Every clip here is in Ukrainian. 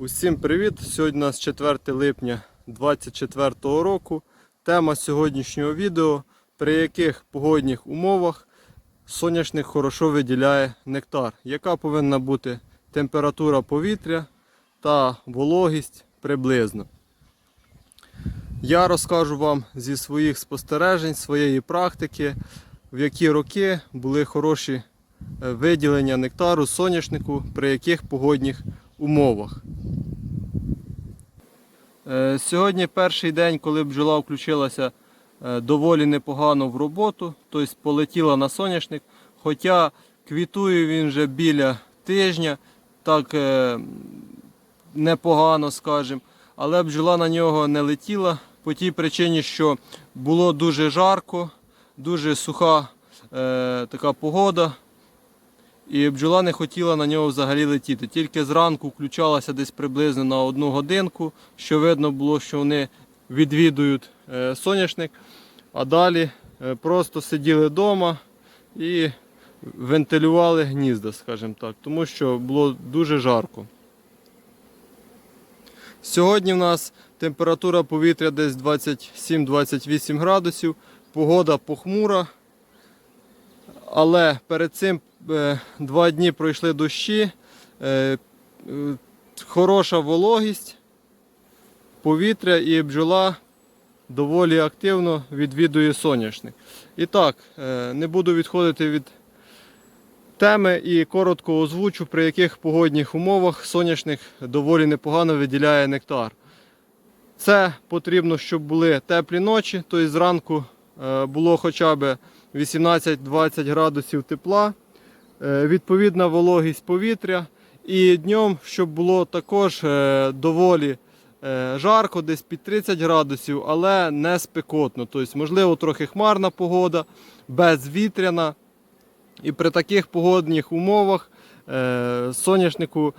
Усім привіт! Сьогодні у нас 4 липня 2024 року. Тема сьогоднішнього відео, при яких погодних умовах соняшник хорошо виділяє нектар. Яка повинна бути температура повітря та вологість приблизно. Я розкажу вам зі своїх спостережень, своєї практики, в які роки були хороші е, виділення нектару соняшнику, при яких погодних умовах. Е, Сьогодні перший день, коли бджола включилася е, доволі непогано в роботу, тобто полетіла на соняшник. Хоча квітує він вже біля тижня, так е, непогано скажімо, але бджола на нього не летіла по тій причині, що було дуже жарко, дуже суха е, така погода. І бджола не хотіла на нього взагалі летіти. Тільки зранку включалася десь приблизно на одну годинку, що видно було, що вони відвідують е, соняшник, а далі е, просто сиділи вдома і вентилювали гнізда, скажімо так, тому що було дуже жарко. Сьогодні в нас температура повітря десь 27-28 градусів, погода похмура. Але перед цим е, два дні пройшли дощі, е, е, хороша вологість повітря і бджола доволі активно відвідує соняшник. І так, не буду відходити від теми і коротко озвучу, при яких погодних умовах соняшник доволі непогано виділяє нектар. Це потрібно, щоб були теплі ночі, тобто зранку е, було хоча б 18-20 градусів тепла, е, відповідна вологість повітря. І днем, щоб було також е, доволі жарко, десь під 30 градусів, але не спекотно. Тобто, можливо, трохи хмарна погода, безвітряна. І при таких погодних умовах е, соняшнику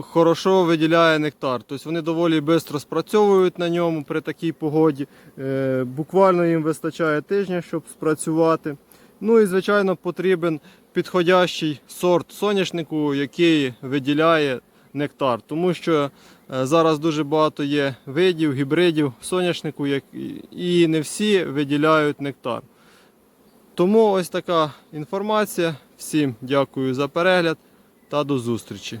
хорошо виділяє нектар. Тобто вони доволі швидко спрацьовують на ньому при такій погоді. Е, буквально їм вистачає тижня, щоб спрацювати. Ну і, звичайно, потрібен підходящий сорт соняшнику, який виділяє нектар. Тому що е, зараз дуже багато є видів, гібридів соняшнику, і не всі виділяють нектар. Тому ось така інформація. Всім дякую за перегляд та до зустрічі.